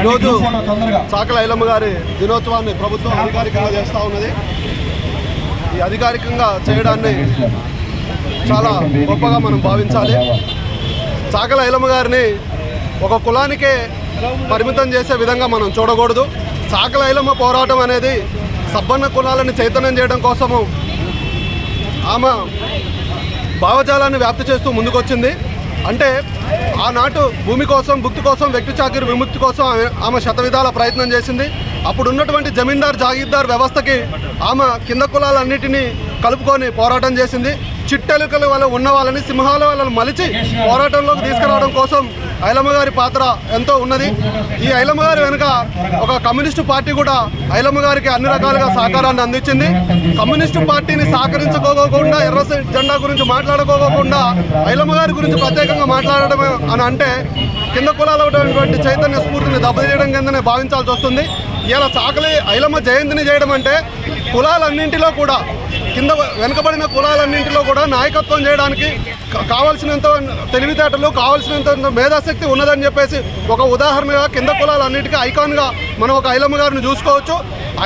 ఈరోజు చాకల ఐలమ్మ గారి దినోత్సవాన్ని ప్రభుత్వం అధికారికంగా చేస్తూ ఉన్నది. ఈ అధికారికంగా చేయడాన్ని చాలా గొప్పగా మనం భావించాలి. చాకల ఐలమ్మ గారిని ఒక కులానికే పరిమితం చేసే విధంగా మనం చూడకూడదు. చాకల ఐలమ్మ పోరాటం అనేది సబ్బన్న కులాలను చైతన్యం చేయడం కోసము ఆమె భావజాలాన్ని వ్యాప్తి చేస్తూ ముందుకొచ్చింది. అంటే ఆనాటు భూమి కోసం భుక్తి కోసం వ్యక్తి చాకిరి విముక్తి కోసం ఆమె ఆమె శతవిధాల ప్రయత్నం చేసింది. అప్పుడు ఉన్నటువంటి జమీందార్ జాగీర్దార్ వ్యవస్థకి ఆమె కింద కులాలన్నిటినీ కలుపుకొని పోరాటం చేసింది. చిట్టెలుకల వల్ల ఉన్న వాళ్ళని సింహాల వాళ్ళని మలిచి పోరాటంలోకి తీసుకురావడం కోసం ఐలమ్మ గారి పాత్ర ఎంతో ఉన్నది. ఈ ఐలమ్మ గారి వెనుక ఒక కమ్యూనిస్టు పార్టీ కూడా ఐలమ్మ గారికి అన్ని రకాలుగా సహకారాన్ని అందించింది. కమ్యూనిస్టు పార్టీని సహకరించుకోకుండా ఎర్ర జెండా గురించి మాట్లాడుకోకుండా ఐలమ్మ గారి గురించి ప్రత్యేకంగా మాట్లాడడం అని అంటే కింద కులాలు ఉన్నటువంటి చైతన్య స్ఫూర్తిని దెబ్బతీయడం కిందనే భావించాల్సి వస్తుంది. ఇలా చాకలి ఐలమ్మ జయంతిని చేయడం అంటే కులాలన్నింటిలో కూడా కింద వెనుకబడిన కులాలన్నింటిలో కూడా నాయకత్వం చేయడానికి కావలసినంత కావాల్సినంత తెలివితేటలు కావాల్సినంత మేధాశక్తి ఉన్నదని చెప్పేసి ఒక ఉదాహరణగా కింద కులాలన్నింటికి ఐకాన్గా మనం ఒక ఐలమ్మ గారిని చూసుకోవచ్చు.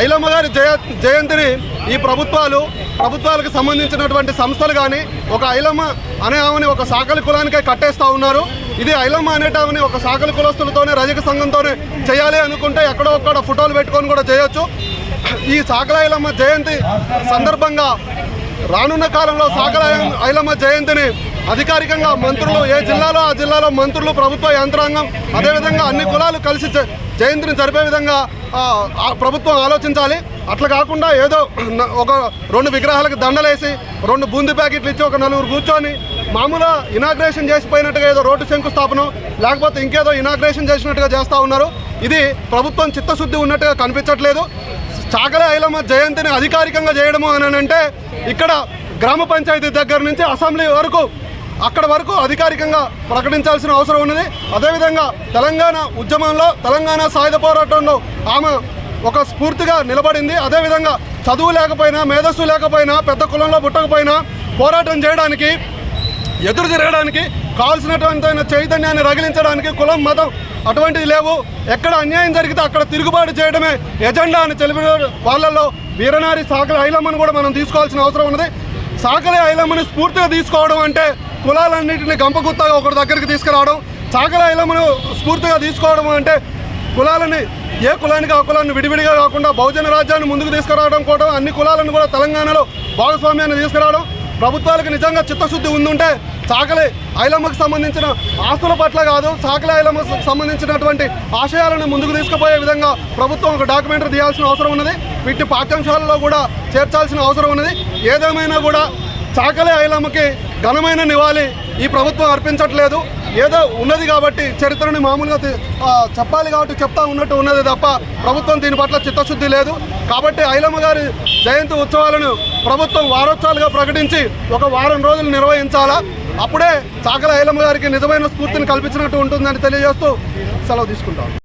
ఐలమ్మ గారి జయ జయంతిని ఈ ప్రభుత్వాలు ప్రభుత్వాలకు సంబంధించినటువంటి సంస్థలు కానీ ఒక ఐలమ్మ అనే ఆమెని ఒక సాకలి కులానికే కట్టేస్తూ ఉన్నారు. ఇది ఐలమ్మ అనేటామని ఒక సాకలి కులస్తులతోనే రజక సంఘంతోనే చేయాలి అనుకుంటే ఎక్కడో ఒక్కడ ఫోటోలు పెట్టుకొని కూడా చేయొచ్చు. ఈ సాకల ఐలమ్మ జయంతి సందర్భంగా రానున్న కాలంలో సాకల ఐలమ్మ జయంతిని అధికారికంగా మంత్రులు ఏ జిల్లాలో ఆ జిల్లాలో మంత్రులు ప్రభుత్వ యంత్రాంగం అదేవిధంగా అన్ని కులాలు కలిసి జ- జయంతిని జరిపే విధంగా ప్రభుత్వం ఆలోచించాలి. అట్లా కాకుండా ఏదో ఒక రెండు విగ్రహాలకు దండలేసి రెండు బూంది ప్యాకెట్లు ఇచ్చి ఒక నలుగురు కూర్చొని మామూలుగా ఇనాగ్రేషన్ చేసిపోయినట్టుగా ఏదో రోడ్డు శంకుస్థాపనం లేకపోతే ఇంకేదో ఇనాగ్రేషన్ చేసినట్టుగా చేస్తూ ఉన్నారు. ఇది ప్రభుత్వం చిత్తశుద్ధి ఉన్నట్టుగా కనిపించట్లేదు. చాకలే ఐలమ్మ జయంతిని అధికారికంగా చేయడము అని అంటే ఇక్కడ గ్రామ పంచాయతీ దగ్గర నుంచి అసెంబ్లీ వరకు అక్కడ వరకు అధికారికంగా ప్రకటించాల్సిన అవసరం ఉన్నది. అదేవిధంగా తెలంగాణ ఉద్యమంలో తెలంగాణ సాయుధ పోరాటంలో ఆమె ఒక స్ఫూర్తిగా నిలబడింది. అదేవిధంగా చదువు లేకపోయినా మేధస్సు లేకపోయినా పెద్ద కులంలో పుట్టకపోయినా పోరాటం చేయడానికి ఎదురు తిరగడానికి కావాల్సినటువంటి చైతన్యాన్ని రగిలించడానికి కులం మతం అటువంటివి లేవు. ఎక్కడ అన్యాయం జరిగితే అక్కడ తిరుగుబాటు చేయడమే ఎజెండా అని తెలిపిన వాళ్ళల్లో వీరనారి సాకలి ఐలమ్మను కూడా మనం తీసుకోవాల్సిన అవసరం ఉన్నది. సాకలి ఐలమ్మని స్ఫూర్తిగా తీసుకోవడం అంటే కులాలన్నింటినీ గంపగుత్తగా ఒకరి దగ్గరికి తీసుకురావడం. సాకలి ఐలమ్మను స్ఫూర్తిగా తీసుకోవడం అంటే కులాలని ఏ కులానికి ఆ కులాన్ని విడివిడిగా కాకుండా బహుజన రాజ్యాన్ని ముందుకు తీసుకురావడం కూడా అన్ని కులాలను కూడా తెలంగాణలో భాగస్వామ్యాన్ని తీసుకురావడం. ప్రభుత్వాలకు నిజంగా చిత్తశుద్ధి ఉందుంటే సాకలి ఐలమ్మకు సంబంధించిన ఆస్తుల పట్ల కాదు సాకలి ఐలమ్మకు సంబంధించినటువంటి ఆశయాలను ముందుకు తీసుకుపోయే విధంగా ప్రభుత్వం ఒక డాక్యుమెంటరీ తీయాల్సిన అవసరం ఉన్నది. వీటి పాఠ్యాంశాలలో కూడా చేర్చాల్సిన అవసరం ఉన్నది. ఏదేమైనా కూడా చాకలి ఐలమ్మకి ఘనమైన నివాళి ఈ ప్రభుత్వం అర్పించట్లేదు. ఏదో ఉన్నది కాబట్టి చరిత్రని మామూలుగా చెప్పాలి కాబట్టి చెప్తా ఉన్నట్టు ఉన్నది తప్ప ప్రభుత్వం దీని పట్ల చిత్తశుద్ధి లేదు. కాబట్టి ఐలమ్మ గారి జయంతి ఉత్సవాలను ప్రభుత్వం వారోత్సవాలుగా ప్రకటించి ఒక వారం రోజులు నిర్వహించాలా? అప్పుడే చాకల ఐలమ్మ గారికి నిజమైన స్ఫూర్తిని కల్పించినట్టు ఉంటుందని తెలియజేస్తూ సెలవు తీసుకుంటాం.